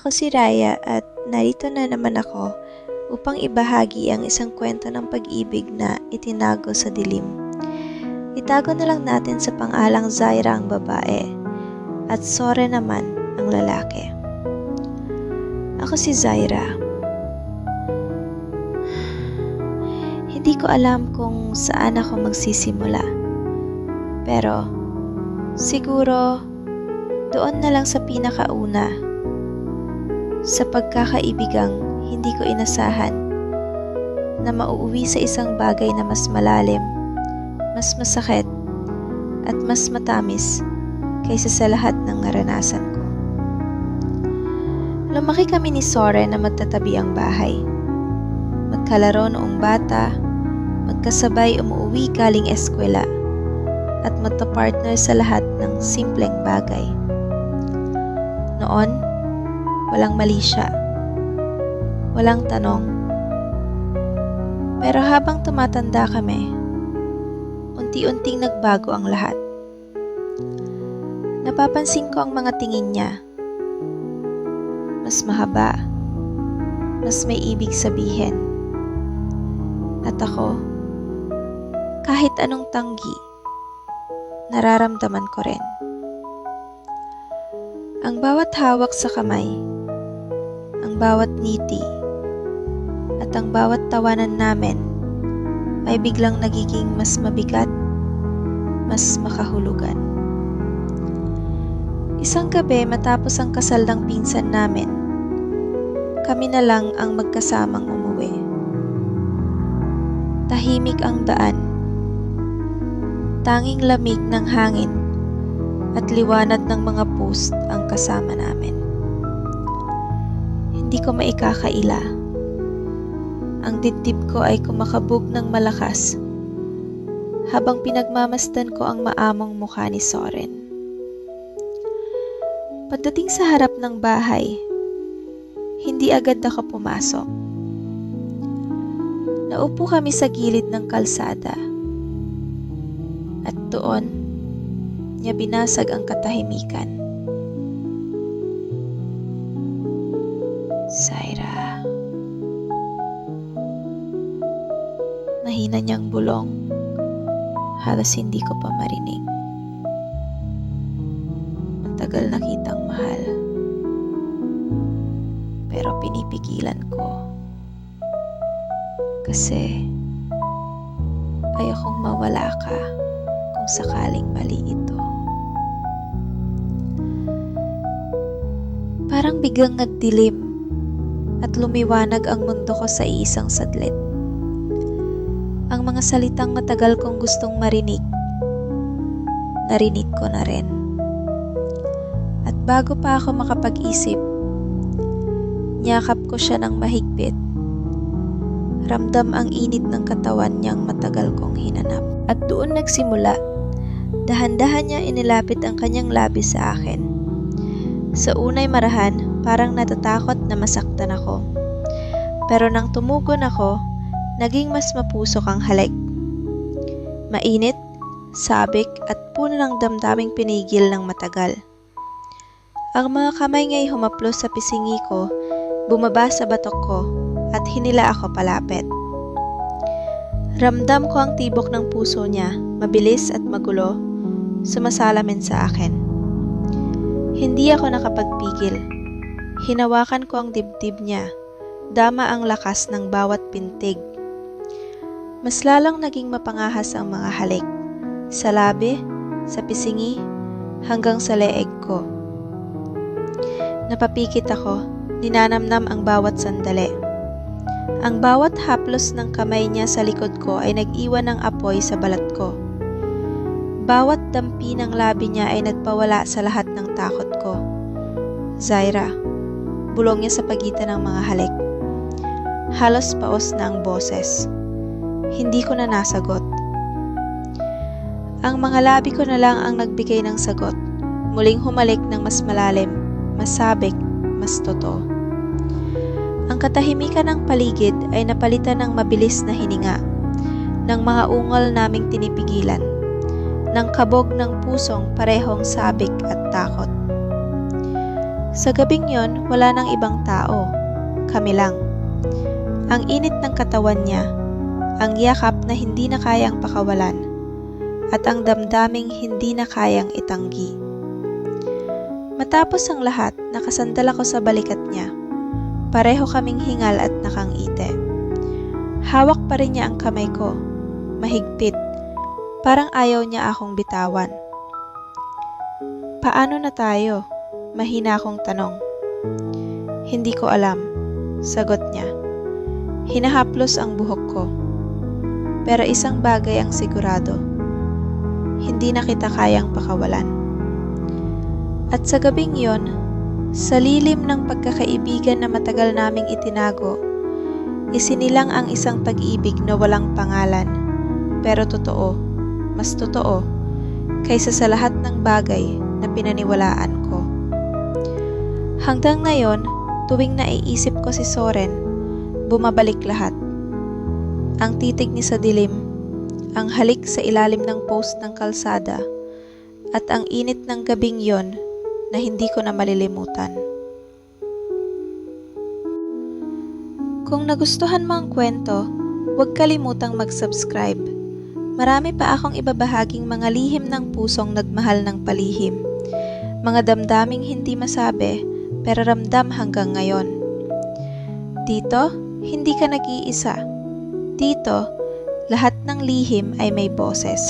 Ako si Raya at narito na naman ako upang ibahagi ang isang kwento ng pag-ibig na itinago sa dilim. Itago na lang natin sa pangalang Zaira ang babae at Sore naman ang lalaki. Ako si Zaira. Hindi ko alam kung saan ako magsisimula. Pero siguro doon na lang sa pinakauna sa pagkakaibigang hindi ko inasahan na mauuwi sa isang bagay na mas malalim, mas masakit, at mas matamis kaysa sa lahat ng naranasan ko. Lumaki kami ni Sore na magtatabi ang bahay. Magkalaro noong bata, magkasabay umuwi galing eskwela, at magta-partner sa lahat ng simpleng bagay. Noon, walang mali siya. Walang tanong. Pero habang tumatanda kami, unti-unting nagbago ang lahat. Napapansin ko ang mga tingin niya. Mas mahaba. Mas may ibig sabihin. At ako, kahit anong tanggi, nararamdaman ko rin. Ang bawat hawak sa kamay, bawat ngiti, at ang bawat tawanan namin ay biglang nagiging mas mabigat, mas makahulugan. Isang gabi matapos ang kasal ng pinsan namin, kami na lang ang magkasamang umuwi. Tahimik ang daan. Tanging lamig ng hangin at liwanag ng mga post ang kasama namin. Hindi ko maikakaila. Ang dibdib ko ay kumakabog ng malakas habang pinagmamasdan ko ang maamong mukha ni Soren. Pagdating sa harap ng bahay, hindi agad ako pumasok. Naupo kami sa gilid ng kalsada. At doon, niya binasag ang katahimikan. Zaira. Nahina niyang bulong. Halos hindi ko pa marinig. Matagal na kitang mahal. Pero pinipigilan ko. Kasi ayokong mawala ka kung sakaling mali ito. Parang biglang nagdilim at lumiwanag ang mundo ko sa isang sadlit. Ang mga salitang matagal kong gustong marinig, narinig ko na rin. At bago pa ako makapag-isip, niyakap ko siya ng mahigpit Ramdam ang init ng katawan niyang matagal kong hinanap. At doon nagsimula. Dahan-dahan niya inilapit ang kanyang labi sa akin. Sa unay marahan, parang natatakot na masaktan ako. Pero nang tumugon ako, naging mas mapusok ang halik. Mainit, sabik at puno ng damdaming pinigil ng matagal. Ang mga kamay nga'y humaplos sa pisingi ko, bumaba sa batok ko at hinila ako palapit. Ramdam ko ang tibok ng puso niya, mabilis at magulo, sumasalamin sa akin. Hindi ako nakapagpigil. Hinawakan ko ang dibdib niya, dama ang lakas ng bawat pintig. Mas lalong naging mapangahas ang mga halik, sa labi, sa pisingi, hanggang sa leeg ko. Napapikit ako, ninanamnam ang bawat sandali. Ang bawat haplos ng kamay niya sa likod ko ay nag-iwan ng apoy sa balat ko. Bawat dampi ng labi niya ay nagpawala sa lahat ng takot ko. Zaira, bulong niya sa pagitan ng mga halik. Halos paos na ang boses. Hindi ko na nasagot. Ang mga labi ko na lang ang nagbigay ng sagot. Muling humalik ng mas malalim, mas sabik, mas totoo. Ang katahimikan ng paligid ay napalitan ng mabilis na hininga, ng mga ungal naming tinipigilan, ng kabog ng pusong parehong sabik at takot. Sa gabing yon, wala nang ibang tao. Kami lang. Ang init ng katawan niya, ang yakap na hindi na kayang pakawalan, at ang damdaming hindi na kayang itanggi. Matapos ang lahat, nakasandal ako sa balikat niya. Pareho kaming hingal at nakangite. Hawak pa rin niya ang kamay ko. Mahigpit. Parang ayaw niya akong bitawan. Paano na tayo? Mahina akong tanong. Hindi ko alam. Sagot niya. Hinahaplos ang buhok ko. Pero isang bagay ang sigurado. Hindi na kita kayang pakawalan. At sa gabing yon, sa lilim ng pagkakaibigan na matagal naming itinago, isinilang ang isang pag-ibig na walang pangalan, pero totoo, mas totoo, kaysa sa lahat ng bagay na pinaniwalaan ko. Hanggang ngayon, tuwing naiisip ko si Soren, bumabalik lahat. Ang titig ni sa dilim, ang halik sa ilalim ng post ng kalsada, at ang init ng gabing yon na hindi ko na malilimutan. Kung nagustuhan mo ang kwento, huwag kalimutang mag-subscribe. Marami pa akong ibabahaging mga lihim ng pusong nagmahal ng palihim. Mga damdaming hindi masabi, pero ramdam hanggang ngayon. Dito, hindi ka nag-iisa. Dito, lahat ng lihim ay may boses.